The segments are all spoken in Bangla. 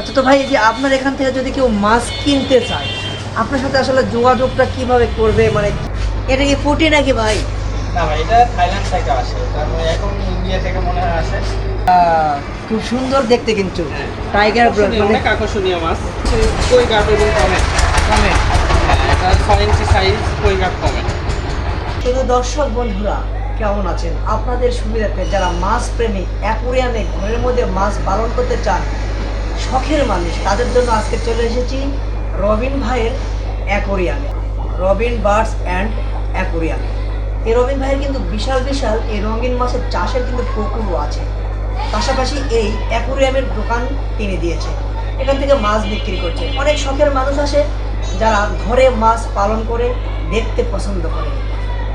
আচ্ছা তো ভাই এই যে আপনার এখান থেকে যদি কেউ মাছ কিনতে চায় আপনার সাথে আসলে যোগাযোগটা কীভাবে করবে? মানে এটা কি ফুটি নাকি ভাই? না ভাই এটা থাইল্যান্ড থেকে আসে তারপরে এখন ইন্ডিয়া থেকে মনে হয় আসে। খুব সুন্দর দেখতে কিন্তু। টাইগার আকর্ষণীয়, মানে অনেক আকর্ষণীয় মাছ। কই এবং কমেট হ্যাঁ এটা ছয় ইঞ্চি সাইজ কই কমেট শুধু দর্শক বন্ধুরা কেমন আছেন? আপনাদের সুবিধাতে যারা মাছ প্রেমী অ্যাকুরিয়ামে ঘরের মধ্যে মাছ পালন করতে চান শখের মানুষ। তাদের জন্য আজকে চলে এসেছি রবিন ভাইয়ের অ্যাকোরিয়ামে। রবিন বার্ডস অ্যান্ড অ্যাকোরিয়ামে। এই রবিন ভাইয়ের কিন্তু বিশাল বিশাল এই রঙিন মাছের চাষের কিন্তু পুকুরও আছে। পাশাপাশি এই অ্যাকোরিয়ামের দোকান তিনি দিয়েছে এখান থেকে মাছ বিক্রি করছে। অনেক শখের মানুষ আসে যারা ঘরে মাছ পালন করে, দেখতে পছন্দ করে।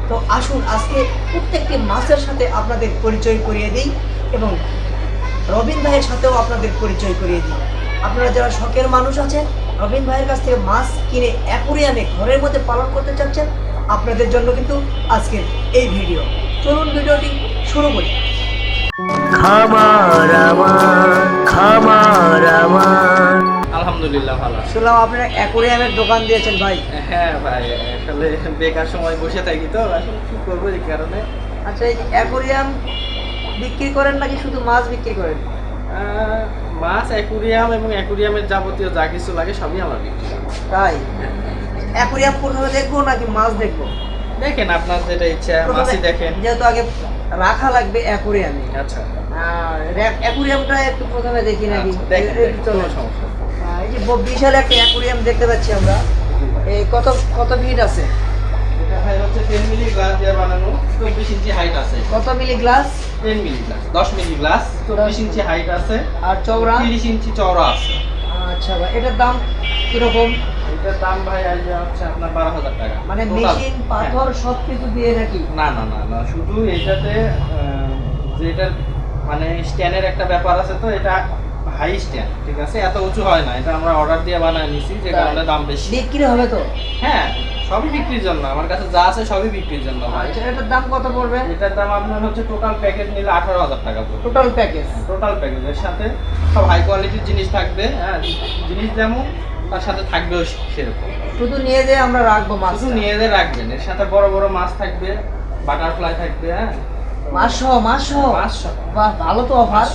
তো আসুন, আজকে প্রত্যেকটি মাছের সাথে আপনাদের পরিচয় করিয়ে দিই এবং রবিন ভাইয়ের সাথেও আপনাদের পরিচয় করিয়ে দিই। আপনারা যারা শখের মানুষ আছেন রবিন ভাইয়ের কাছ থেকে মাছ কিনে অ্যাকুরিয়ামে ঘরের মধ্যে পালন করতে চাচ্ছেন আপনাদের জন্য কিন্তু আজকের এই ভিডিও। চলুন ভিডিওটি শুরু করি। খামার আমার খামার আমার। আলহামদুলিল্লাহ ভালো শুনলাম আপনারা অ্যাকুরিয়ামের দোকান দিয়েছেন ভাই। হ্যাঁ ভাই আসলে বেকার সময় বসে থাকি তো আসলে কি করব এই কারণে? আচ্ছা এই অ্যাকুরিয়াম বিক্রি করেন নাকি শুধু মাছ বিক্রি করেন? মাছ অ্যাকুরিয়াম এবং অ্যাকুরিয়ামের যাবতীয় যা কিছু লাগে সবই আমার বিক্রি তাই? অ্যাকুরিয়াম প্রথমে দেখব নাকি মাছ দেখব? দেখেন আপনার যেটা ইচ্ছা মাছই দেখেন। যেহেতু আগে রাখা লাগবে অ্যাকুরিয়ামে। আচ্ছা। অ্যাকুরিয়ামটা একটু প্রথমে দেখি নাকি। আচ্ছা। কোনো সমস্যা এই যে বিশাল একটা অ্যাকুরিয়াম দেখতে পাচ্ছি আমরা। এই কত কত ফিট আছে? হচ্ছে 10 মিলি গ্লাস দিয়ে বানানো 24 ইঞ্চি হাইট আছে। কত milli glass 10 milli glass 10 milli glass 24 inch height আছে। আর চওড়া? 30 ইঞ্চি চওড়া আছে। আচ্ছা ভাই এটার দাম কীরকম? এটার দাম ভাই আসবে হচ্ছে আপনার 12000 টাকা। মানে মেশিন পাথর হ্যাঁ। সব কিছু দিয়ে নাকি? না না না না শুধু এটাতে যেটার মানে স্ট্যান্ডের একটা ব্যাপার আছে তো এটা হাই স্ট্যান্ড ঠিক আছে? এত উঁচু হয় না এটা আমরা অর্ডার দিয়ে বানায় নিছি যে কারণে দাম বেশি। বিক্রি হবে তো? হ্যাঁ সবই বিক্রির জন্য আমার কাছে যা আছে সবই বিক্রির জন্য ভাই। আচ্ছা এটার দাম কত পড়বে? এটার দাম আপনার হচ্ছে টোটাল প্যাকেজ নিলে আঠারো হাজার টাকা পড়বে। টোটাল প্যাকেজ টোটাল প্যাকেজের সাথে সব হাই কোয়ালিটির জিনিস থাকবে হ্যাঁ জিনিস যেমন তার সাথে থাকবেও সেরকম। শুধু নিয়ে যেয়ে আমরা রাখব মাছ শুধু নিয়ে যেয়ে রাখবেন এর সাথে বড় বড় মাছ থাকবে বাটারফ্লাই থাকবে হ্যাঁ। মাছ সহ মাছ সহ মাছ সহ বাহ ভালো তো অফার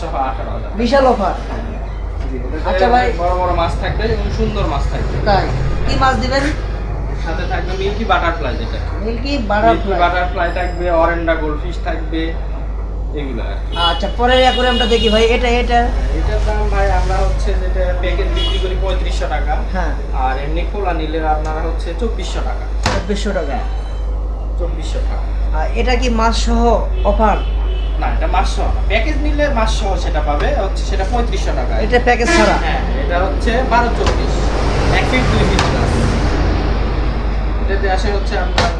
বিশাল অফার আচ্ছা ভাই। বড় বড় মাছ থাকবে এবং সুন্দর মাছ থাকবে। তাই কি মাছ দিবেন? সাথে থাকবে মিল্কি বাটারফ্লাই যেটা। Milky butterfly. বাটারফ্লাই থাকবে অরেন্ডা গোল্ডফিশ থাকবে এগুলো। আচ্ছা পরের অ্যাকুরিয়ামটা দেখি ভাই এটা এটা? এটার দাম ভাই আমরা হচ্ছে যেটা প্যাকেজ বিক্রি করি পঁয়ত্রিশশো টাকা। হ্যাঁ। আর এমনি খোলা নিলে আপনারা হচ্ছে চব্বিশশো টাকা। চব্বিশশো টাকা। চব্বিশশো টাকা। আর এটা কি মাছ সহ অফার? না এটা মাস সহ প্যাকেজ নিলে মাস সহ সেটা পাবে হচ্ছে সেটা পঁয়ত্রিশশো টাকা। এটা প্যাকেজ ছাড়া? হ্যাঁ এটা হচ্ছে বারো চব্বিশ। এক ফিট দুই ফিট গ্লাস এটাতে আসে হচ্ছে আপনার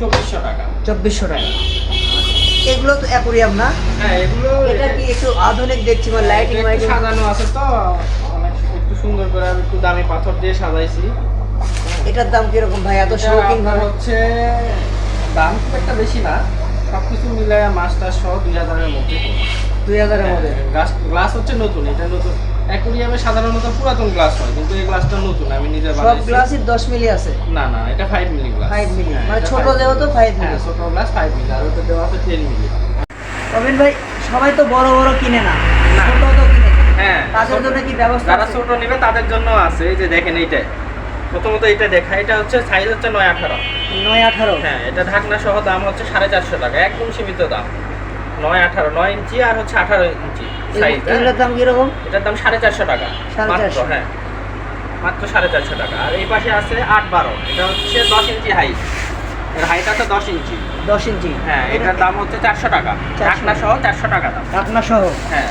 চব্বিশশো টাকা। চব্বিশশো টাকা। এগুলো তো অ্যাকুরিয়াম না হ্যাঁ এগুলো এটা কি একটু আধুনিক দেখছি মানে লাইটিং একটু লাইটিং সাজানো আছে তো অনেক একটু সুন্দর করে আমি একটু দামি পাথর দিয়ে সাজাইছি। এটার দাম কীরকম ভাই? এত শৌখিন ভাবে হচ্ছে দাম খুব একটা বেশি না সব কিছু মিলায় মাছটা সহ দুই হাজারের মধ্যে। দুই হাজারের মধ্যে? গ্লাস গ্লাস হচ্ছে নতুন এটা নতুন। অ্যাকুরিয়ামে সাধারণত পুরাতন গ্লাস হয় কিন্তু এই গ্লাসটা নতুন আমি নিজে সব গ্লাসই দশ মিলি আছে। না না এটা five milli glass. Five milli হ্যাঁ, মানে ছোট five যেহেতু মিলি। ফাইভ হ্যাঁ মিলি ছোট গ্লাস ফাইভ মিলি আর ওটা দেওয়া আছে টেন মিলি। রবিন ভাই সবাই তো বড় বড় কিনে না। না। ছোট তো কিনে। হ্যাঁ তাদের জন্য কি ব্যবস্থা যারা ছোট নেবে তাদের জন্য আছে। এই যে দেখেন এইটা। প্রথমত এটা দেখা এটা হচ্ছে সাইজ হচ্ছে নয় আঠারো। নয় আঠারো। হ্যাঁ এটা ঢাকনা সহ দাম হচ্ছে সাড়ে চারশো টাকা একদম সীমিত দাম। নয় আঠারো নয় ইঞ্চি আর হচ্ছে আঠারো ইঞ্চি সাইজ এগুলোর দাম কীরকম? এটার দাম সাড়ে চারশো টাকা। মাত্র হ্যাঁ। মাত্র সাড়ে চারশো টাকা। আর এই পাশে আছে আট বারো। এটা হচ্ছে দশ ইঞ্চি হাইট এর হাইট আছে দশ ইঞ্চি। দশ ইঞ্চি। হ্যাঁ এটার দাম হচ্ছে চারশো টাকা। ঢাকনা সহ চারশো টাকা দাম। ঢাকনা সহ হ্যাঁ।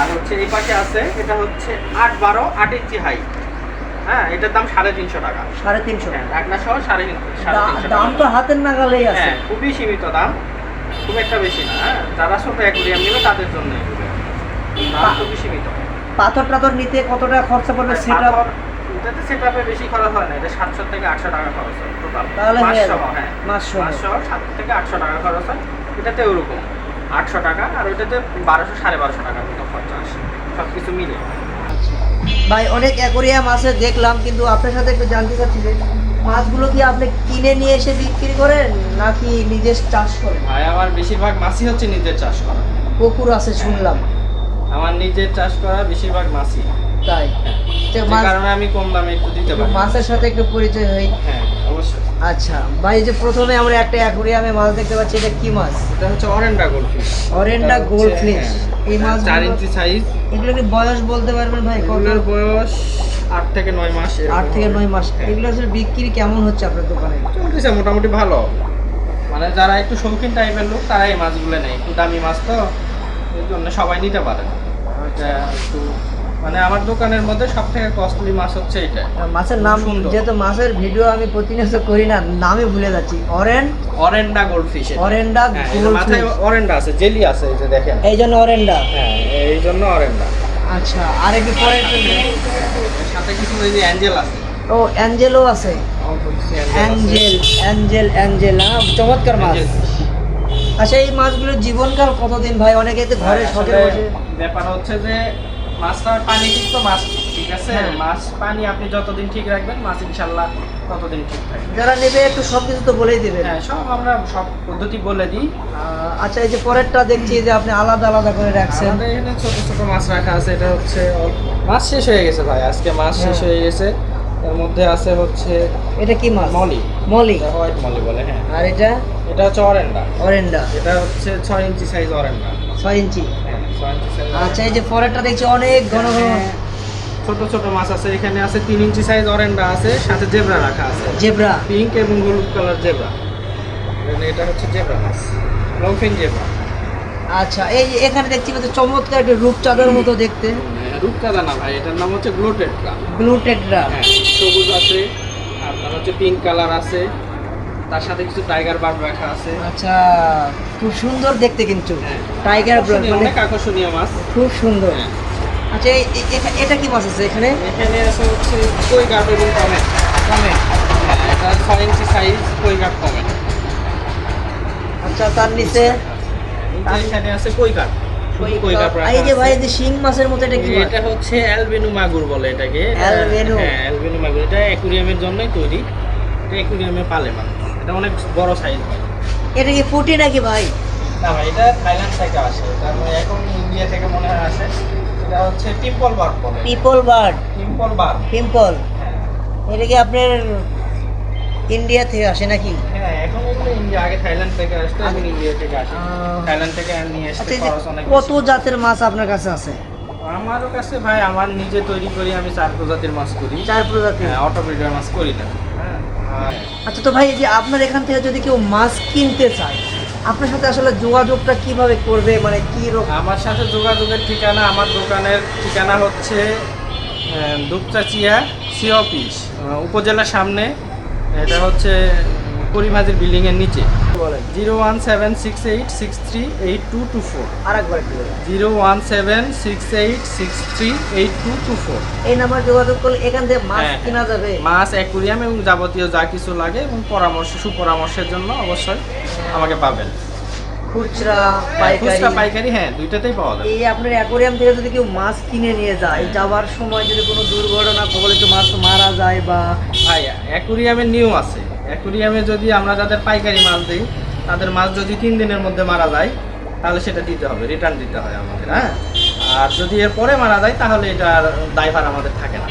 আর হচ্ছে এই পাশে আছে এটা হচ্ছে আট বারো আট ইঞ্চি হাইট হ্যাঁ এটার দাম সাড়ে তিনশো টাকা। সাড়ে তিনশো। হ্যাঁ ঢাকনা সহ সাড়ে তিন- সাড়ে তিনশো দাম তো হাতের নাগালেই আছে। হ্যাঁ খুবই সীমিত দাম। খুব একটা বেশি না হ্যাঁ? যারা ছোট অ্যাকুরিয়াম নেবে তাদের জন্য দাম পাথর টাথর নিতে কত টাকা খরচা পড়বে সেটা বেশি খরচ হয় না এটা সাতশো থেকে আটশো টাকা খরচ হয় টোটাল তাহলে হয়ে যাবে। হ্যাঁ। সহ। মাস থেকে আটশো টাকা খরচ হয়। এটাতে ওরকম আটশো টাকা আর ওইটাতে বারোশো সাড়ে বারোশো টাকার মতো খরচা আসে সব কিছু মিলে ভাই অনেক অ্যাকোরিয়াম আছে দেখলাম কিন্তু আপনার সাথে একটু জানতে চাচ্ছি যে মাছগুলো কি আপনি কিনে নিয়ে এসে বিক্রি করেন নাকি নিজের চাষ করেন? ভাই আমার বেশিরভাগ মাছই হচ্ছে নিজের চাষ করা। পুকুর আছে শুনলাম। আমার নিজের চাষ করা বেশিরভাগ মাছই। তাই? কারণে আমি কম দামে একটু দিতে পারি। মাছের সাথে একটু পরিচয় হই। হ্যাঁ অবশ্যই। আচ্ছা ভাই যে প্রথমে আমরা একটা অ্যাকোরিয়ামে মাছ দেখতে পাচ্ছি এটা কি মাছ? এটা হচ্ছে অরেন্ডা গোল্ডফিশ। অরেন্ডা গোল্ডফিশ। এই মাছ চার ইঞ্চি সাইজ এগুলো কি বয়স বলতে পারবেন ভাই কত? বয়স আট থেকে নয় মাস আট থেকে। নয় মাস। হ্যাঁ। এগুলো আসলে বিক্রি কেমন হচ্ছে আপনার দোকানে? চলতেছে মোটামুটি ভালো। মানে যারা একটু শৌখিন টাইপের লোক তারা এই মাছগুলো নেয়। একটু দামি মাছ তো এই জন্য সবাই নিতে পারে। একটু মানে আমার দোকানের মধ্যে সব থেকে কস্টলি মাছ হচ্ছে এটা মাছের নাম। যেহেতু মাছের ভিডিও আমি প্রতিনিয়ত করি না নামে ভুলে যাচ্ছি। অরেন অরেন্ডা গোল্ডফিশ অরেন্ডা মাথায় অরেন্ডা আছে জেলি আছে এই যে দেখেন। এই জন্য অরেন্ডা হ্যাঁ এই জন্য অরেন্ডা আচ্ছা আর একটু পরে সাথে কিছু এই যে অ্যাঞ্জেল আছে। ও অ্যাঞ্জেলও আছে? অ্যাঞ্জেল অ্যাঞ্জেল অ্যাঞ্জেল হ্যাঁ চমৎকার মাছ। আচ্ছা এই মাছগুলোর জীবনকাল কতদিন ভাই? অনেকে তো ঘরে বসে। ব্যাপার হচ্ছে যে মাছটা পানি ঠিক তো মাছ। ঠিক, আছে? হ্যাঁ। মাছ পানি আপনি যতদিন ঠিক রাখবেন মাছ ইনশাল্লাহ ততদিন ঠিক থাকবে। যারা নেবে একটু সব কিছু তো বলেই দেবেন। হ্যাঁ সব আমরা সব পদ্ধতি বলে দিই। আচ্ছা এই যে পরেরটা দেখছি যে আপনি আলাদা আলাদা করে রাখছেন। আমাদের এখানে ছোট ছোট মাছ রাখা আছে এটা হচ্ছে মাছ শেষ হয়ে গেছে ভাই আজকে মাছ শেষ হ্যাঁ। হয়ে গেছে। এর মধ্যে আছে হচ্ছে এটা কি মাছ? মলি। মলি। হোয়াইট মলি বলে হ্যাঁ। আর এটা? এটা হচ্ছে অরেন্ডা অরেন্ডা এটা হচ্ছে ছয় ইঞ্চি সাইজ অরেন্ডা ছয় ইঞ্চি। হ্যাঁ ছয় ইঞ্চি সাইজ আচ্ছা এই যে পরেরটা দেখছি অনেক ঘন ঘন। ছোট ছোট মাছ আছে এখানে আছে তিন ইঞ্চি সাইজ অরেন্ডা আছে সাথে জেব্রা রাখা আছে। জেব্রা? পিঙ্ক এবং হলুদ কালার জেব্রা। এটা হচ্ছে জেব্রা মাছ লংফিন জেব্রা। আচ্ছা এই এখানে দেখছি কত চমৎকার একটা রূপচাঁদের মতো দেখতে। রূপকাদা না ভাই এটার নাম হচ্ছে গ্লোটেড ব্লু টেট্রা হ্যাঁ সবুজ আছে আপনার হচ্ছে পিঙ্ক কালার আছে তার সাথে কিছু টাইগার বার্ড রাখা আছে। আচ্ছা খুব সুন্দর দেখতে কিন্তু। হ্যাঁ। টাইগার ব্লাড আকর্ষণীয়, মানে অনেক আকর্ষণীয় মাছ। খুব সুন্দর। হ্যাঁ। আচ্ছা এটা কি মাছ আছে এখানে? এখানে আছে হচ্ছে কই গার্ড এবং কমেট কমেট ছয় ইঞ্চি সাইজ কই গার্ড কমেট আচ্ছা তার নিচে? এখানে আছে কই রাখা এই যে ভাই যে শিং মাছের মতো এটা কি এটা হচ্ছে অ্যালবেনু মাগুর বলে এটাকে। অ্যালবেনু। হ্যাঁ অ্যালবেনু মাগুর। এটা অ্যাকুরিয়ামের জন্যই তৈরি। এটা অ্যাকুরিয়ামে পালে মানুষ। এটা অনেক বড় সাইজ হয়। এটা কি ফুটি নাকি ভাই? না ভাই এটা থাইল্যান্ড থেকে আসে। মানে এখন ইন্ডিয়া থেকে মনে হয় আসে। এটা হচ্ছে টিম্পল বার্ড বলে। People bird temple bird pimple এটা কি আপনার ইন্ডিয়া থেকে আসে নাকি? হ্যাঁ এখন এগুলো ইন্ডিয়া আগে থাইল্যান্ড থেকে আসতো এখন ইন্ডিয়া থেকে আসে। থাইল্যান্ড থেকে নিয়ে আচ্ছা আসতে এই খরচ অনেক কত জাতের মাছ আপনার কাছে আছে? আমারও কাছে ভাই আমার নিজে তৈরি করি আমি চার প্রজাতির মাছ করি। চার প্রজাতির? হ্যাঁ অটো মাছ করি না। আচ্ছা তো ভাই যে আপনার এখান থেকে যদি কেউ মাছ কিনতে চায় আপনার সাথে আসলে যোগাযোগটা কীভাবে করবে? মানে কি আমার সাথে যোগাযোগের ঠিকানা, আমার দোকানের ঠিকানা হচ্ছে দুপচাচিয়া সি অফিস উপজেলার সামনে। এটা হচ্ছে করিমাজির বিল্ডিংয়ের নিচে। বলেন। Zero one seven six eight six three eight two two four. আরেকবার একটু বলেন। Zero one seven six eight six three eight two two four. এই নাম্বার যোগাযোগ করলে এখান থেকে মাছ হ্যাঁ। কেনা যাবে। মাছ অ্যাকুরিয়াম এবং যাবতীয় যা কিছু লাগে এবং পরামর্শ সুপরামর্শের জন্য অবশ্যই আমাকে পাবেন। খুচরা হ্যাঁ, খুচরা পাইকারি পাইকারি হ্যাঁ দুইটাতেই পাওয়া যাবে। এই আপনার অ্যাকোরিয়াম থেকে যদি কেউ মাছ কিনে নিয়ে যায় যাওয়ার সময় যদি কোনো দুর্ঘটনা কবলে তো মাছ মারা যায় বা ভাই অ্যাকুরিয়ামের নিয়ম আছে। অ্যাকুরিয়ামে যদি আমরা যাদের পাইকারি মাছ দিই তাদের মাছ যদি তিন দিনের মধ্যে মারা যায় তাহলে সেটা দিতে হবে রিটার্ন দিতে হয় আমাদের হ্যাঁ? আর যদি এর পরে মারা যায় তাহলে এটার দায়ভার আমাদের থাকে না।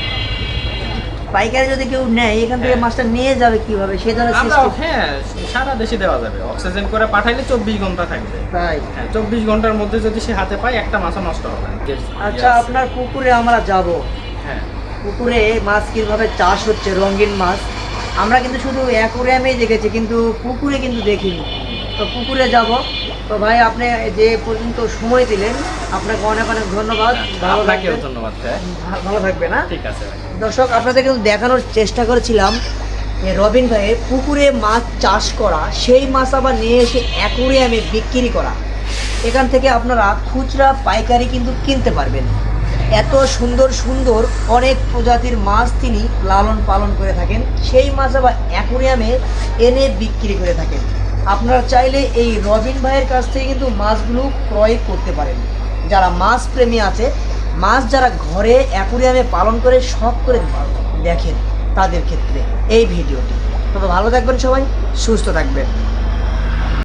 পাইকারি যদি কেউ নেয় এখান থেকে হ্যাঁ। মাছটা নিয়ে যাবে কীভাবে? সে ধরনের হ্যাঁ সারা দেশে দেওয়া যাবে। অক্সিজেন করে পাঠাইলে চব্বিশ ঘণ্টা থাকবে। তাই। হ্যাঁ চব্বিশ ঘণ্টার মধ্যে যদি সে হাতে পায় একটা মাছও নষ্ট হবে আচ্ছা আপনার পুকুরে আমরা যাব। হ্যাঁ। পুকুরে মাছ কীভাবে চাষ হচ্ছে? রঙিন মাছ। আমরা কিন্তু শুধু অ্যাকোরিয়ামেই দেখেছি কিন্তু পুকুরে কিন্তু দেখিনি। তো পুকুরে যাব। তো ভাই আপনি যে পর্যন্ত সময় দিলেন আপনাকে অনেক অনেক ধন্যবাদ। ভালো আপনাকেও থাকবেন। ধন্যবাদ ভালো থাকবে না ঠিক আছে দর্শক আপনাদের কিন্তু দেখানোর চেষ্টা করেছিলাম যে রবিন ভাইয়ের পুকুরে মাছ চাষ করা সেই মাছ আবার নিয়ে এসে অ্যাকোরিয়ামে বিক্রি করা। এখান থেকে আপনারা খুচরা পাইকারি কিন্তু কিনতে পারবেন। এত সুন্দর সুন্দর অনেক প্রজাতির মাছ তিনি লালন পালন করে থাকেন। সেই মাছ আবার অ্যাকোরিয়ামে এনে বিক্রি করে থাকেন। আপনারা চাইলে এই রবিন ভাইয়ের কাছ থেকে কিন্তু মাছগুলো ক্রয় করতে পারেন। যারা মাছ প্রেমী আছে, মাছ যারা ঘরে অ্যাকুরিয়ামে পালন করে, শখ করে দেখেন তাদের ক্ষেত্রে এই ভিডিওটি। তবে ভালো থাকবেন সবাই, সুস্থ থাকবেন।